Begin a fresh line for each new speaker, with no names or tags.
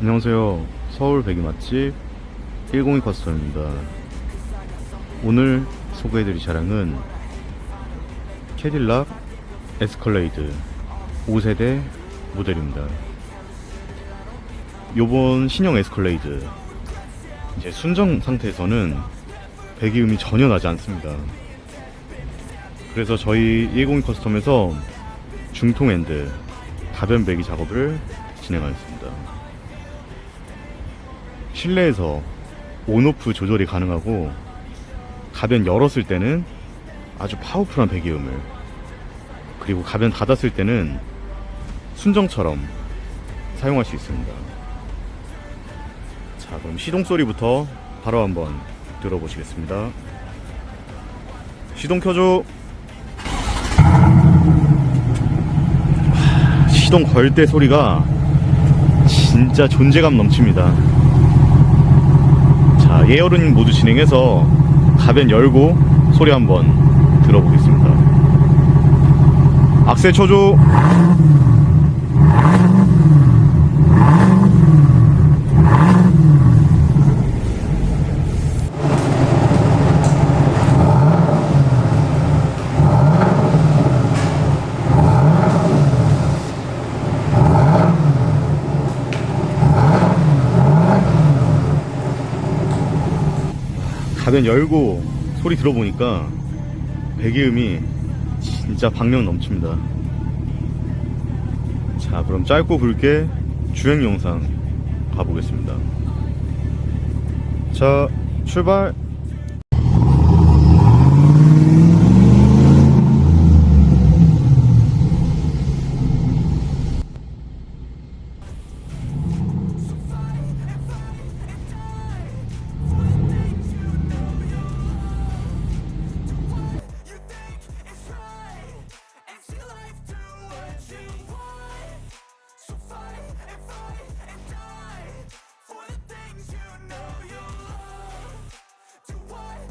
안녕하세요. 서울 배기 맛집 102 커스텀입니다. 오늘 소개해드릴 차량은 캐딜락 에스컬레이드 5세대 모델입니다. 요번 신형 에스컬레이드 이제 순정 상태에서는 배기음이 전혀 나지 않습니다. 그래서 저희 102 커스텀에서 중통 엔드 다변 배기 작업을 진행하였습니다. 실내에서 온오프 조절이 가능하고 가변 열었을 때는 아주 파워풀한 배기음을 그리고 가변 닫았을 때는 순정처럼 사용할 수 있습니다. 자, 그럼 시동 소리부터 바로 한번 들어보시겠습니다. 시동 켜줘. 하, 시동 걸 때 소리가 진짜 존재감 넘칩니다. 자, 예열은 모두 진행해서 가변 열고 소리 한번 들어보겠습니다. 악셀 쳐줘. 가변 열고 소리 들어보니까 배기음이 진짜 박력 넘칩니다. 자, 그럼 짧고 굵게 주행 영상 가보겠습니다. 자, 출발!